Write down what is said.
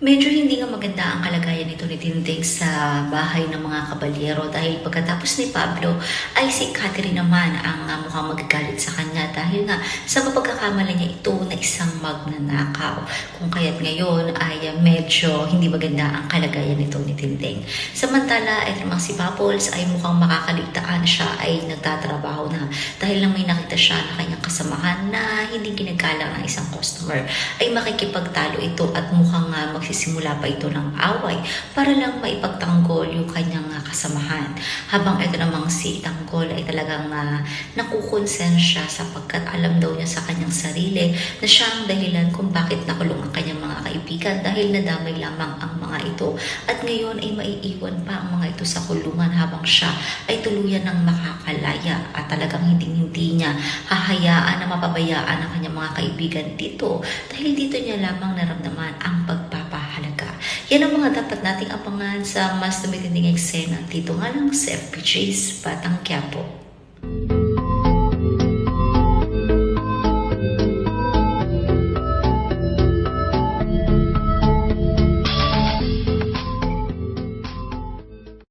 Medyo hindi nga maganda ang kalagayan nito ni Tinting sa bahay ng mga kabalyero dahil pagkatapos ni Pablo ay si Catherine naman ang uh, mukhang magagalit sa kanya dahil nga sa mapagkakamala niya ito na isang magnanakaw. Kung kaya't ngayon ay uh, medyo hindi maganda ang kalagayan nito ni Tinting. Samantala, ito namang si Bubbles ay mukhang makakaligtaan siya ay nagtatrabaho na dahil lang may nakita siya na kanyang kasamahan na hindi ginagalang ng isang customer ay makikipagtalo ito at mukhang uh, magsisimula pa ito ng away para lang maipagtanggol yung kanyang uh, kasamahan. Habang ito namang si Tanggol ay talagang uh, nakukonsensya sapagkat alam daw niya sa kanyang sarili na siya ang dahilan kung bakit nakulong ang kanyang mga kaibigan dahil nadamay lamang ang mga ito at ngayon ay maiiwan pa ang mga ito sa kulungan habang siya ay tuluyan ng makakalaya at talagang hindi hindi niya hahayaan na mapabayaan ang kanyang mga kaibigan dito dahil dito niya lamang naramdaman ang pagpapahalaga. Yan ang mga dapat nating abangan sa mas tumitinding eksena dito nga lang sa FPG's Batang Quiapo.